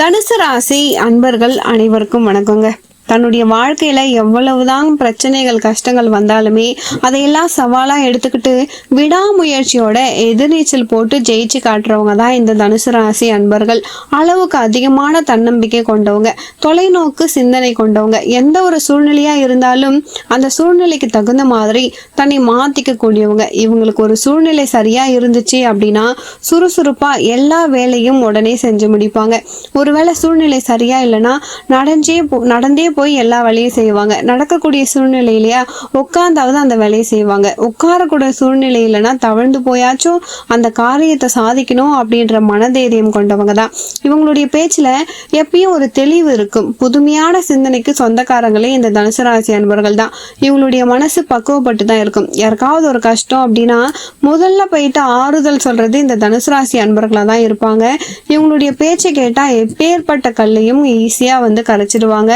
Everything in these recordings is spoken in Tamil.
தனுசு ராசி அன்பர்கள் அனைவருக்கும் வணக்கங்க. தன்னுடைய வாழ்க்கையில எவ்வளவுதான் பிரச்சனைகள் கஷ்டங்கள் வந்தாலுமே அதையெல்லாம் சவாலா எடுத்துக்கிட்டு விடாமுயற்சியோட எதிர்நீச்சல் போட்டு ஜெயிச்சு காட்டுறவங்க தான் இந்த தனுசு ராசி அன்பர்கள். அளவுக்கு அதிகமான தன்னம்பிக்கை கொண்டவங்க தொலைநோக்கு சிந்தனை கொண்டவங்க. எந்த ஒரு சூழ்நிலையா இருந்தாலும் அந்த சூழ்நிலைக்கு தகுந்த மாதிரி தன்னை மாத்திக்க கூடியவங்க இவங்களுக்கு ஒரு சூழ்நிலை சரியா இருந்துச்சு அப்படின்னா சுறுசுறுப்பா எல்லா வேலையும் உடனே செஞ்சு முடிப்பாங்க. ஒருவேளை சூழ்நிலை சரியா இல்லைன்னா நடந்தே போ நடந்தே போய் எல்லா வேலையும் செய்வாங்க. நடக்கக்கூடிய சூழ்நிலையிலையா உட்கார்ந்தாவது உட்காந்தாவது அந்த வேலையை செய்வாங்க. உட்காரக்கூடிய சூழ்நிலை இல்லைன்னா தவழ்ந்து போயாச்சும் அந்த காரியத்தை சாதிக்கணும் அப்படின்ற மனதைரியம் கொண்டவங்க தான். இவங்களுடைய பேச்சில் எப்பயும் ஒரு தெளிவு இருக்கும். புதுமையான சிந்தனைக்கு சொந்தக்காரங்களே இந்த தனுசு ராசி அன்பர்கள் தான். இவங்களுடைய மனசு பக்குவப்பட்டு தான் இருக்கும். யாருக்காவது ஒரு கஷ்டம் அப்படின்னா முதல்ல போயிட்டு ஆறுதல் சொல்றது இந்த தனுசு ராசி அன்பர்களாக தான் இருப்பாங்க. இவங்களுடைய பேச்சை கேட்டால் எப்பேற்பட்ட கல்லையும் ஈஸியாக வந்து கரைச்சிடுவாங்க.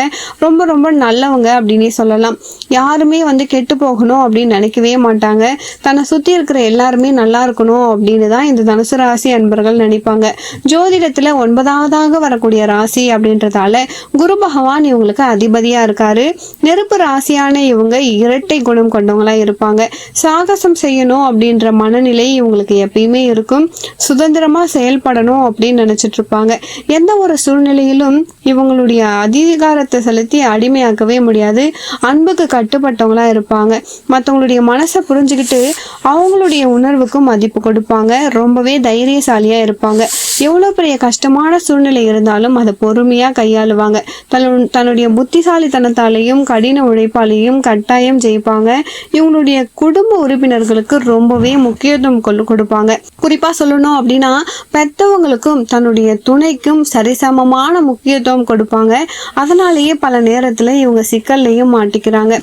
ரொம்ப ரொம்ப நல்லவங்க அப்படின்னே சொல்லலாம். யாருமே வந்து கெட்டு போகணும் அப்படின்னு நினைக்கவே மாட்டாங்க. தன்னை சுற்றி இருக்கிற எல்லாருமே நல்லா இருக்கணும் அப்படின்னு தான் இந்த தனுசு ராசி அன்பர்கள் நினைப்பாங்க. ஜோதிடத்தில் ஒன்பதாவதாக வரக்கூடிய ராசி அப்படின்றதால குரு பகவான் இவங்களுக்கு அதிபதியாக இருக்காரு. நெருப்பு ராசியான இவங்க இரட்டை குணம் கொண்டவங்களா இருப்பாங்க. சாகசம் செய்யணும் அப்படின்ற மனநிலை இவங்களுக்கு எப்பயுமே இருக்கும். சுதந்திரமா செயல்படணும் அப்படின்னு நினைச்சிட்டு இருப்பாங்க. எந்த ஒரு சூழ்நிலையிலும் இவங்களுடைய அதிகாரத்தை செலுத்தி அடிமையாக்கவே முடியாது. அன்புக்கு கட்டுப்பட்டவங்களா இருப்பாங்க. மற்றவங்களுடைய மனசை புரிஞ்சுக்கிட்டு அவங்களுடைய உணர்வுக்கும் மதிப்பு கொடுப்பாங்க. ரொம்பவே தைரியசாலியா இருப்பாங்க. எவ்வளோ பெரிய கஷ்டமான சூழ்நிலை இருந்தாலும் அதை பொறுமையாக கையாளுவாங்க. தன்னு தன்னுடைய புத்திசாலித்தனத்தாலையும் கடின உழைப்பாலையும் கட்டாயம் ஜெயிப்பாங்க. இவங்களுடைய குடும்ப உறுப்பினர்களுக்கு ரொம்பவே முக்கியத்துவம் கொடுப்பாங்க. குறிப்பாக சொல்லணும் அப்படின்னா பெத்தவங்களுக்கும் தன்னுடைய துணைக்கும் சரிசமமான முக்கியத்துவம் கொடுப்பாங்க. அதனாலேயே பல நேரத்தில் இவங்க சிக்கல்லையும் மாட்டிக்கிறாங்க.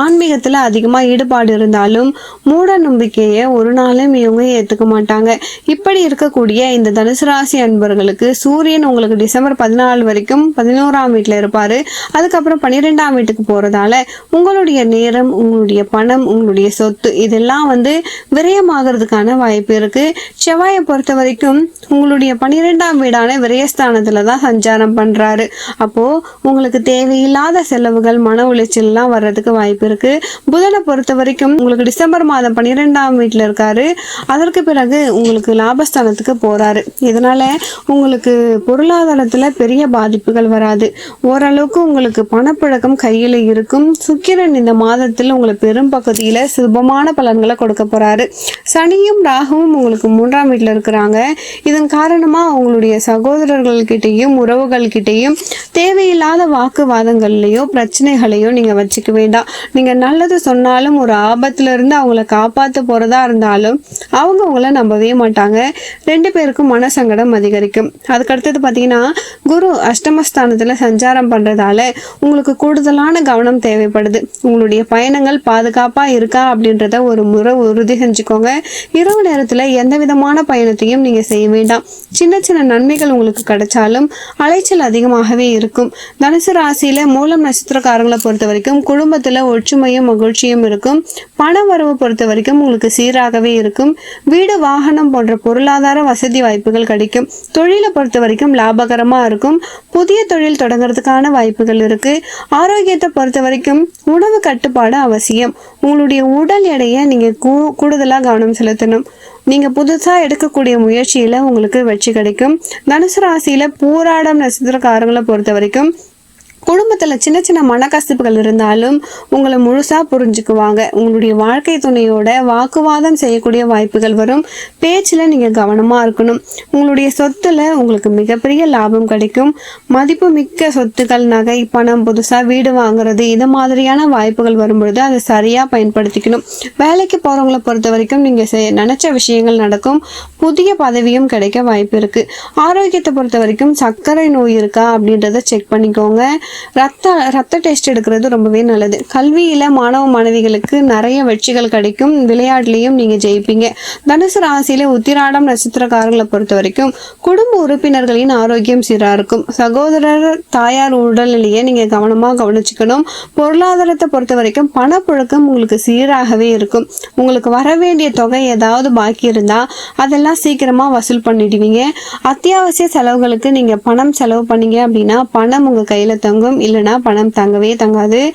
ஆன்மீகத்தில் அதிகமாக ஈடுபாடு இருந்தாலும் மூட நம்பிக்கையை ஒரு நாளும் இவங்க ஏற்றுக்க மாட்டாங்க. இப்படி இருக்கக்கூடிய இந்த தனுசு ராசி அன்பர்களுக்கு சூரியன் உங்களுக்கு டிசம்பர் பதினாலு வரைக்கும் பதினோராம் வீட்டில் இருப்பார். அதுக்கப்புறம் பன்னிரெண்டாம் வீட்டுக்கு போகிறதால உங்களுடைய நேரம் உங்களுடைய பணம் உங்களுடைய சொத்து இதெல்லாம் வந்து விரயமாகிறதுக்கான வாய்ப்பு இருக்குது செவ்வாயை பொறுத்த வரைக்கும் உங்களுடைய பன்னிரெண்டாம் வீடான விரயஸ்தானத்தில் தான் சஞ்சாரம் பண்ணுறாரு அப்போது உங்களுக்கு தேவையில்லை தேவையில்லாத செலவுகள் மன உளைச்சல்லாம் வர்றதுக்கு வாய்ப்பு இருக்குது புதனை பொறுத்த வரைக்கும் உங்களுக்கு டிசம்பர் மாதம் பன்னிரெண்டாம் வீட்டில் இருக்காரு. அதற்கு பிறகு உங்களுக்கு லாபஸ்தானத்துக்கு போறாரு. இதனால் உங்களுக்கு பொருளாதாரத்தில் பெரிய பாதிப்புகள் வராது. ஓரளவுக்கு உங்களுக்கு பணப்பழக்கம் கையில் இருக்கும். சுக்கிரன் இந்த மாதத்தில் உங்களுக்கு பெரும் பகுதியில் சுபமான பலன்களை கொடுக்க போகிறாரு சனியும் ராகுவும் உங்களுக்கு மூன்றாம் வீட்டில் இருக்கிறாங்க. இதன் காரணமாக உங்களுடைய சகோதரர்கள்கிட்டையும் உறவுகள்கிட்டையும் தேவையில்லாத வாக்குவாதம் வாக்குவாதங்கள்லையோ பிரச்சனைகளையோ நீங்கள் வச்சுக்க வேண்டாம் நீங்கள் நல்லது சொன்னாலும் ஒரு ஆபத்துலேருந்து அவங்கள காப்பாற்ற போகிறதா இருந்தாலும் அவங்க உங்களை நம்பவே மாட்டாங்க. ரெண்டு பேருக்கும் மனசங்கடம் அதிகரிக்கும். அதுக்கடுத்தது பார்த்தீங்கன்னா குரு அஷ்டமஸ்தானத்தில் சஞ்சாரம் பண்ணுறதால உங்களுக்கு கூடுதலான கவனம் தேவைப்படுது. உங்களுடைய பயணங்கள் பாதுகாப்பாக இருக்கா அப்படின்றத ஒரு முறை உறுதி செஞ்சுக்கோங்க. இரவு நேரத்தில் எந்த விதமான பயணத்தையும் நீங்கள் செய்ய வேண்டாம். சின்ன சின்ன நன்மைகள் உங்களுக்கு கிடைச்சாலும் அலைச்சல் அதிகமாகவே இருக்கும். தனுசு ராசியில் மூலம் நட்சத்திரக்காரங்களை பொறுத்த வரைக்கும் குடும்பத்தில் ஒற்றுமையும் மகிழ்ச்சியும் இருக்கும். பண வரவு பொறுத்த வரைக்கும் உங்களுக்கு சீராகவே இருக்கும். வீடு வாகனம் போன்ற பொருளாதார வசதி வாய்ப்புகள் கிடைக்கும். தொழிலை பொறுத்த வரைக்கும் லாபகரமாக இருக்கும். புதிய தொழில் தொடங்குறதுக்கான வாய்ப்புகள் இருக்கு. ஆரோக்கியத்தை பொறுத்த வரைக்கும் உணவு கட்டுப்பாடு அவசியம். உங்களுடைய உடல் எடையை நீங்கள் கூ- கூடுதலாக கவனம் செலுத்தணும். நீங்கள் புதுசாக எடுக்கக்கூடிய முயற்சியில் உங்களுக்கு வெற்றி கிடைக்கும். தனுசு ராசியில் பூராடம் நட்சத்திரக்காரங்களை பொறுத்த வரைக்கும் குடும்பத்தில் சின்ன சின்ன மனக்கசிப்புகள் இருந்தாலும் உங்களை முழுசாக புரிஞ்சுக்குவாங்க. உங்களுடைய வாழ்க்கை துணையோட வாக்குவாதம் செய்யக்கூடிய வாய்ப்புகள் வரும். பேச்சில் நீங்கள் கவனமாக இருக்கணும். உங்களுடைய சொத்துல உங்களுக்கு மிகப்பெரிய லாபம் கிடைக்கும். மதிப்பு மிக்க சொத்துக்கள் நகை பணம் புதுசாக வீடு வாங்குறது இது மாதிரியான வாய்ப்புகள் வரும்பொழுது அதை சரியாக பயன்படுத்திக்கணும். வேலைக்கு போகிறவங்கள பொறுத்த வரைக்கும் நீங்கள் நினச்ச விஷயங்கள் நடக்கும். புதிய பதவியும் கிடைக்க வாய்ப்பு இருக்குது ஆரோக்கியத்தை பொறுத்த வரைக்கும் சர்க்கரை நோய் இருக்கா அப்படின்றத செக் பண்ணிக்கோங்க. ரத்த ரத்த டெஸ்ட் எடுக்கிறது ரொம்பவே நல்லது. கல்வியில் மாணவ மாணவிகளுக்கு நிறைய வெற்றிகள் கிடைக்கும். விளையாட்லேயும் நீங்கள் ஜெயிப்பீங்க. தனுசு ராசியில் உத்திராடம் நட்சத்திரக்காரங்களை பொறுத்த வரைக்கும் குடும்ப உறுப்பினர்களின் ஆரோக்கியம் சீராக இருக்கும் சகோதரர் தாயார் உடல்நிலையை நீங்கள் கவனமாக கவனிச்சுக்கணும். பொருளாதாரத்தை பொறுத்த வரைக்கும் பணப்புழக்கம் உங்களுக்கு சீராகவே இருக்கும். உங்களுக்கு வர வேண்டிய தொகை ஏதாவது பாக்கி இருந்தால் அதெல்லாம் சீக்கிரமாக வசூல் பண்ணிடுவீங்க. அத்தியாவசிய செலவுகளுக்கு நீங்கள் பணம் செலவு பண்ணீங்க அப்படின்னா பணம் உங்கள் கையில் தங்கும். இல்லைன்னா பணம் தங்கவே தங்காது.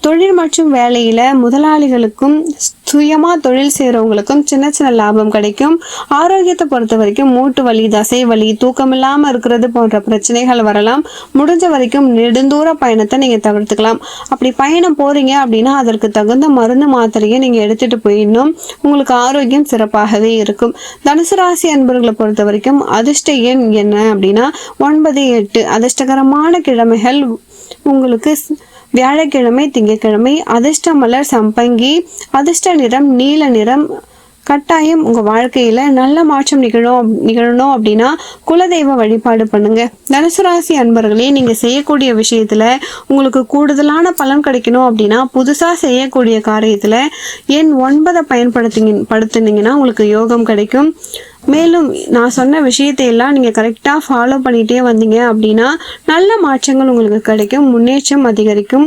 தொழில் மற்றும் வேலையில முதலாளிகளுக்கும் சுயமா தொழில் செய்யறவங்களுக்கும் சின்ன சின்ன லாபம் கிடைக்கும். ஆரோக்கியத்தை பொறுத்த வரைக்கும் மூட்டு வலி தசை வலி தூக்கம் இல்லாம இருக்கிறது போன்ற பிரச்சனைகள் வரலாம். முடிஞ்ச வரைக்கும் நெடுந்தூர பயணத்தை நீங்க தவிர்த்துக்கலாம். அப்படி பயணம் போறீங்க அப்படின்னா அதற்கு தகுந்த மருந்து மாத்திரையை நீங்க எடுத்துட்டு போயிடணும். உங்களுக்கு ஆரோக்கியம் சிறப்பாகவே இருக்கும். தனுசு ராசி அன்பர்களை பொறுத்த வரைக்கும் அதிர்ஷ்ட எண் என்ன அப்படின்னா ஒன்பது எட்டு. அதிர்ஷ்டகரமான கிழமைகள் உங்களுக்கு வியாழக்கிழமை திங்கக்கிழமை அதிர்ஷ்ட மலர் சம்பங்கி அதிர்ஷ்ட நிறம் நீல நிறம் கட்டாயம் உங்கள் வாழ்க்கையில் நல்ல மாற்றம் நிகழும் நிகழணும் அப்படின்னா குலதெய்வ வழிபாடு பண்ணுங்க. தனுசு ராசி அன்பர்களே நீங்கள் செய்யக்கூடிய விஷயத்தில் உங்களுக்கு கூடுதலான பலன் கிடைக்கணும் அப்படின்னா புதுசாக செய்யக்கூடிய காரியத்தில் எண் ஒன்பதை பயன்படுத்திங்க படுத்துனீங்கன்னா உங்களுக்கு யோகம் கிடைக்கும். மேலும் நான் சொன்ன விஷயத்தை எல்லாம் நீங்கள் கரெக்டாக ஃபாலோ பண்ணிகிட்டே வந்தீங்க அப்படின்னா நல்ல மாற்றங்கள் உங்களுக்கு கிடைக்கும் முன்னேற்றம் அதிகரிக்கும்.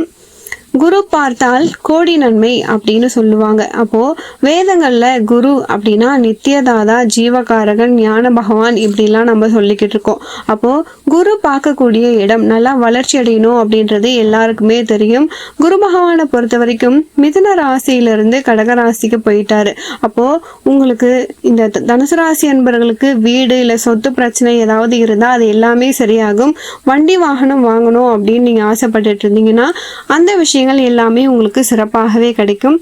குரு பார்த்தால் கோடி நன்மை அப்படின்னு சொல்லுவாங்க. அப்போ வேதங்கள்ல குரு அப்படின்னா நித்தியதாதா ஜீவகாரகன் ஞான பகவான் இப்படிலாம் நம்ம சொல்லிக்கிட்டு இருக்கோம். அப்போ குரு பார்க்கக்கூடிய இடம் நல்லா வளர்ச்சி அடையணும் அப்படின்றது எல்லாருக்குமே தெரியும். குரு பகவானை பொறுத்த வரைக்கும் மிதுன ராசியிலிருந்து கடக ராசிக்கு போயிட்டாரு. அப்போ உங்களுக்கு இந்த தனுசு ராசி அன்பர்களுக்கு வீடு இல்லை சொத்து பிரச்சனை ஏதாவது இருந்தால் அது எல்லாமே சரியாகும். வண்டி வாகனம் வாங்கணும் அப்படின்னு நீங்கள் ஆசைப்பட்டுட்டு இருந்தீங்கன்னா அந்த விஷயம் விஷயங்கள் எல்லாமே உங்களுக்கு சிறப்பாகவே கிடைக்கும்.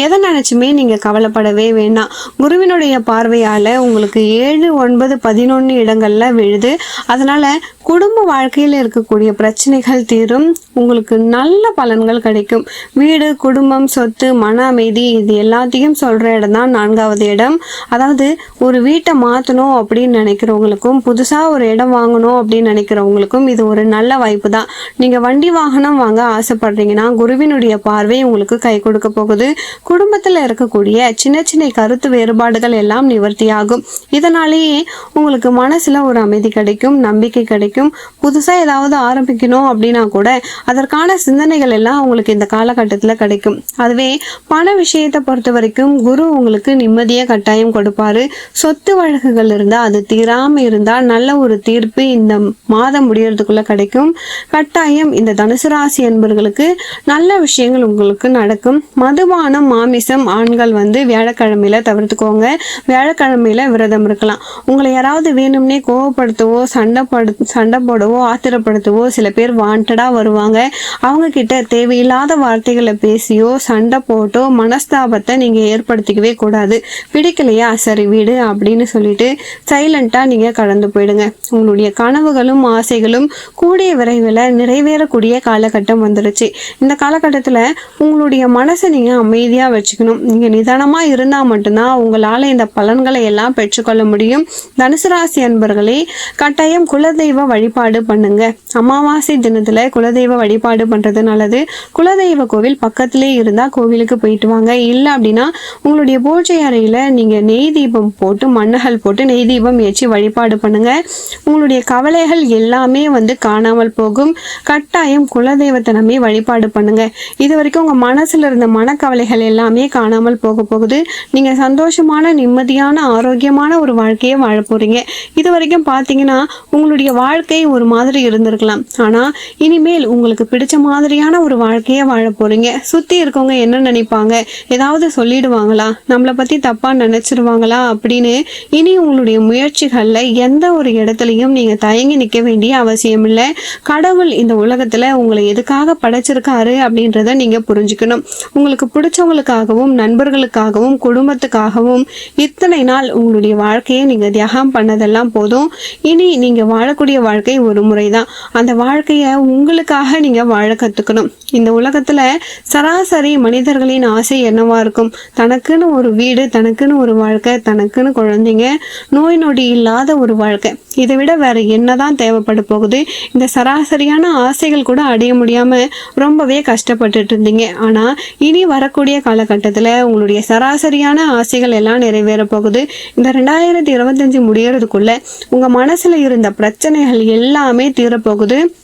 எதை நினச்சுமே நீங்கள் கவலைப்படவே வேண்டாம். குருவினுடைய பார்வையால் உங்களுக்கு ஏழு ஒன்பது பதினொன்று இடங்களில் விழுது. அதனால் குடும்ப வாழ்க்கையில் இருக்கக்கூடிய பிரச்சனைகள் தீரும். உங்களுக்கு நல்ல பலன்கள் கிடைக்கும். வீடு குடும்பம் சொத்து மன அமைதி இது எல்லாத்தையும் சொல்கிற இடம் தான் நான்காவது இடம். அதாவது ஒரு வீட்டை மாற்றணும் அப்படின்னு நினைக்கிறவங்களுக்கும் புதுசாக ஒரு இடம் வாங்கணும் அப்படின்னு நினைக்கிறவங்களுக்கும் இது ஒரு நல்ல வாய்ப்பு தான் நீங்கள் வண்டி வாகனம் வாங்க ஆசைப்படுறீங்கன்னா குருவினுடைய பார்வை உங்களுக்கு கை கொடுக்க போகுது. குடும்பத்தில் இருக்கக்கூடிய சின்ன சின்ன கருத்து வேறுபாடுகள் எல்லாம் நிவர்த்தியாகும். இதனாலேயே உங்களுக்கு மனசில் ஒரு அமைதி கிடைக்கும் நம்பிக்கை கிடைக்கும். புதுசாக ஏதாவது ஆரம்பிக்கணும் அப்படின்னா கூட அதற்கான சிந்தனைகள் எல்லாம் உங்களுக்கு இந்த காலகட்டத்தில் கிடைக்கும். அதுவே பண விஷயத்தை பொறுத்த வரைக்கும் குரு உங்களுக்கு நிம்மதியை கட்டாயம் கொடுப்பாரு. சொத்து வழக்குகள் இருந்தால் அது தீராமல் இருந்தால் நல்ல ஒரு தீர்ப்பு இந்த மாதம் முடியறதுக்குள்ள கிடைக்கும். கட்டாயம் இந்த தனுசு ராசி என்பர்களுக்கு நல்ல விஷயங்கள் உங்களுக்கு நடக்கும். மதுபானம் மாமிசம் ஆண்கள் வந்து வியாழக்கிழமையில தவிர்த்துக்கோங்க. வியாழக்கிழமையில விரதம் இருக்கலாம். உங்களை யாராவது வேணும்னே கோவப்படுத்தவோ சண்டை சண்டை போடவோ ஆத்திரப்படுத்தவோ சில பேர் வாண்டடாக வருவாங்க. அவங்க கிட்ட தேவையில்லாத வார்த்தைகளை பேசியோ சண்டை போட்டோ மனஸ்தாபத்தை நீங்கள் ஏற்படுத்திக்கவே கூடாது. பிடிக்கலையா? சரி வீடு அப்படின்னு சொல்லிட்டு சைலண்ட்டாக நீங்கள் கடந்து போயிடுங்க. உங்களுடைய கனவுகளும் ஆசைகளும் கூடிய விரைவில் நிறைவேறக்கூடிய காலகட்டம் வந்துருச்சு. இந்த காலகட்டத்தில் உங்களுடைய மனசை நீங்கள் அமைதியாக வச்சுக்கணும். நீங்கள் நிதானமாக இருந்தால் மட்டும்தான் உங்களால் இந்த பலன்களை எல்லாம் பெற்றுக்கொள்ள முடியும். தனுசு ராசி அன்பர்களே கட்டாயம் குலதெய்வ வழிபாடு பண்ணுங்க. அமாவாசை தினத்தில் குலதெய்வ வழிபாடு பண்றது நல்லது. குலதெய்வ கோவில் பக்கத்திலே இருந்தால் கோவிலுக்கு போயிட்டு வாங்க. இல்லை அப்படின்னா உங்களுடைய பூஜை அறையில் நீங்கள் நெய் தீபம் போட்டு மண்ணகல் போட்டு நெய் தீபம் ஏற்றி வழிபாடு பண்ணுங்க. உங்களுடைய கவலைகள் எல்லாமே வந்து காணாமல் போகும். கட்டாயம் குலதெய்வத்தை நம்பி வழிபாடு பண்ணுங்க. இது வரைக்கும் உங்க மனசுல இருந்த மனக்கவலைகள் எல்லாமே காணாமல் போக போகுது. நீங்க சந்தோஷமான நிம்மதியான ஆரோக்கியமான ஒரு வாழ்க்கையை வாழ போறீங்க. இது வரைக்கும் பார்த்தீங்கன்னா உங்களுடைய வாழ்க்கை ஒரு மாதிரி இருந்திருக்கலாம். ஆனா இனிமேல் உங்களுக்கு பிடிச்ச மாதிரியான ஒரு வாழ்க்கையை வாழ போறீங்க. சுத்தி இருக்கவங்க என்ன நினைப்பாங்க? ஏதாவது சொல்லிடுவாங்களா? நம்மளை பத்தி தப்பா நினைச்சிருவாங்களா? அப்படின்னு இனி உங்களுடைய முயற்சிகள்ல எந்த ஒரு இடத்துலையும் நீங்க தயங்கி நிற்க வேண்டிய அவசியம் இல்லை. கடவுள் இந்த உலகத்துல உங்களை எதுக்காக படைச்சிருக்காரு அப்படின்றத நீங்க புரிஞ்சுக்கணும். உங்களுக்கு பிடிச்சவங்களுக்காகவும் நண்பர்களுக்காகவும் குடும்பத்துக்காகவும் இத்தனை நாள் உங்களுடைய வாழ்க்கையை நீங்க தியாகம் பண்ணதெல்லாம் போதும். இனி நீங்க வாழக்கூடிய வாழ்க்கை ஒரு முறை தான் அந்த வாழ்க்கையை உங்களுக்காக நீங்கள் வாழ கத்துக்கணும். இந்த உலகத்துல சராசரி மனிதர்களின் ஆசை என்னவா இருக்கும்? தனக்குன்னு ஒரு வீடு தனக்குன்னு ஒரு வாழ்க்கை தனக்குன்னு குழந்தைங்க நோய் நொடி இல்லாத ஒரு வாழ்க்கை. இதை விட வேற என்னதான் தேவைப்பட போகுது? இந்த சராசரியான ஆசைகள் கூட அடைய முடியாம ரொம்பவே கஷ்டப்பட்டுட்டு இருந்தீங்க. ஆனா இனி வரக்கூடிய காலகட்டத்துல உங்களுடைய சராசரியான ஆசைகள் எல்லாம் நிறைவேற போகுது. இந்த ரெண்டாயிரத்தி இருபத்தஞ்சு முடியறதுக்குள்ள உங்கள் மனசுல இருந்த பிரச்சனைகள் எல்லாமே தீரப்போகுது.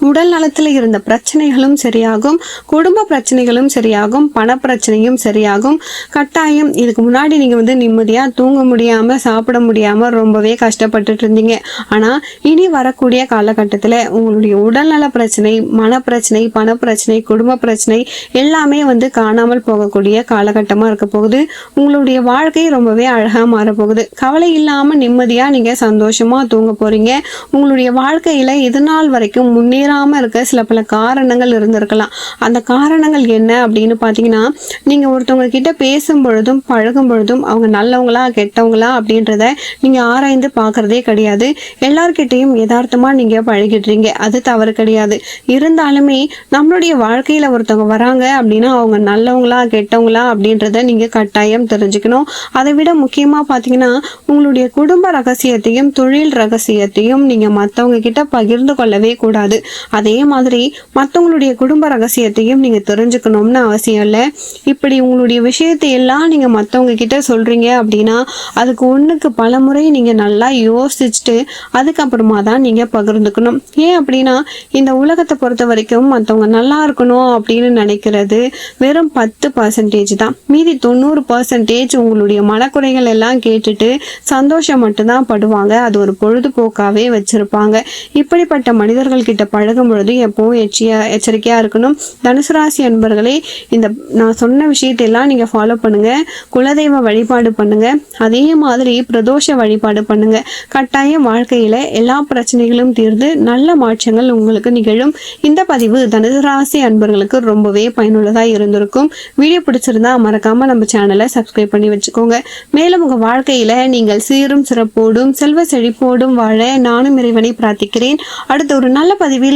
உடல் நலத்தில் இருந்த பிரச்சனைகளும் சரியாகும் குடும்ப பிரச்சனைகளும் சரியாகும் பண பிரச்சனையும் சரியாகும். கட்டாயம் இதுக்கு முன்னாடி நீங்கள் வந்து நிம்மதியாக தூங்க முடியாமல் சாப்பிட முடியாமல் ரொம்பவே கஷ்டப்பட்டுட்டு இருந்தீங்க. ஆனால் இனி வரக்கூடிய காலகட்டத்தில் உங்களுடைய உடல்நல பிரச்சனை மன பிரச்சனை பண பிரச்சனை குடும்ப பிரச்சனை எல்லாமே வந்து காணாமல் போகக்கூடிய காலகட்டமாக இருக்க போகுது. உங்களுடைய வாழ்க்கை ரொம்பவே அழகாக மாறப்போகுது. கவலை இல்லாமல் நிம்மதியாக நீங்கள் சந்தோஷமாக தூங்க போகிறீங்க உங்களுடைய வாழ்க்கையில் இதனால் நாள் வரைக்கும் முன்னேறாம இருக்க சில பல காரணங்கள் இருந்திருக்கலாம். அந்த காரணங்கள் என்ன அப்படின்னு பார்த்தீங்கன்னா நீங்க ஒருத்தவங்க கிட்ட பேசும் பொழுதும் பழகும் பொழுதும் அவங்க நல்லவங்களா கெட்டவங்களா அப்படின்றத நீங்க ஆராய்ந்து பார்க்குறதே கிடையாது. எல்லார்கிட்டையும் யதார்த்தமா நீங்க பழகிடுறீங்க. அது தவறு கிடையாது. இருந்தாலுமே நம்மளுடைய வாழ்க்கையில ஒருத்தவங்க வராங்க அப்படின்னா அவங்க நல்லவங்களா கெட்டவங்களா அப்படின்றத நீங்க கட்டாயம் தெரிஞ்சுக்கணும். அதை விட முக்கியமா பார்த்தீங்கன்னா உங்களுடைய குடும்ப ரகசியத்தையும் தொழில் ரகசியத்தையும் நீங்க மற்றவங்க கிட்ட பகிர்ந்து கொள்ளவே கூடாது. அதே மாதிரி மற்றவங்களுடைய குடும்ப ரகசியத்தையும் நீங்க தெரிஞ்சுக்கணும்னு அவசியம் இல்லை. இப்படி உங்களுடைய விஷயத்தை எல்லாம் நீங்க மற்றவங்க கிட்ட சொல்றீங்க அப்படின்னா அதுக்கு ஒண்ணுக்கு பல முறை நீங்க நல்லா யோசிச்சுட்டு அதுக்கப்புறமா தான் நீங்க பகிர்ந்துக்கணும். ஏன் அப்படின்னா இந்த உலகத்தை பொறுத்த வரைக்கும் மற்றவங்க நல்லா இருக்கணும் அப்படின்னு நினைக்கிறது வெறும் பத்து பர்சன்டேஜ் தான். மீதி தொண்ணூறு பர்சன்டேஜ் உங்களுடைய மனக்குறைகள் எல்லாம் கேட்டுட்டு சந்தோஷம் மட்டும்தான் படுவாங்க. அது ஒரு பொழுதுபோக்காவே வச்சிருப்பாங்க. இப்படிப்பட்ட மனிதர்கள் கிட்ட பழகும் பொழுது எப்பவும் எச்சியா எச்சரிக்கையாக இருக்கணும். தனுசு ராசி அன்பர்களே இந்த நான் சொன்ன விஷயத்தையெல்லாம் நீங்கள் ஃபாலோ பண்ணுங்க. குலதெய்வ வழிபாடு பண்ணுங்க. அதே மாதிரி பிரதோஷ வழிபாடு பண்ணுங்க. கட்டாயம் வாழ்க்கையில எல்லா பிரச்சனைகளும் தீர்ந்து நல்ல மாற்றங்கள் உங்களுக்கு நிகழும். இந்த பதிவு தனுசு ராசி அன்பர்களுக்கு ரொம்பவே பயனுள்ளதாக இருந்திருக்கும். வீடியோ பிடிச்சிருந்தா மறக்காமல் நம்ம சேனலை சப்ஸ்கிரைப் பண்ணி வச்சுக்கோங்க. மேலும் உங்கள் வாழ்க்கையில நீங்கள் சீரும் சிறப்போடும் செல்வ செழிப்போடும் வாழ நானும் இறைவனை பிரார்த்திக்கிறேன். அடுத்த ஒரு நல்ல பதிவில்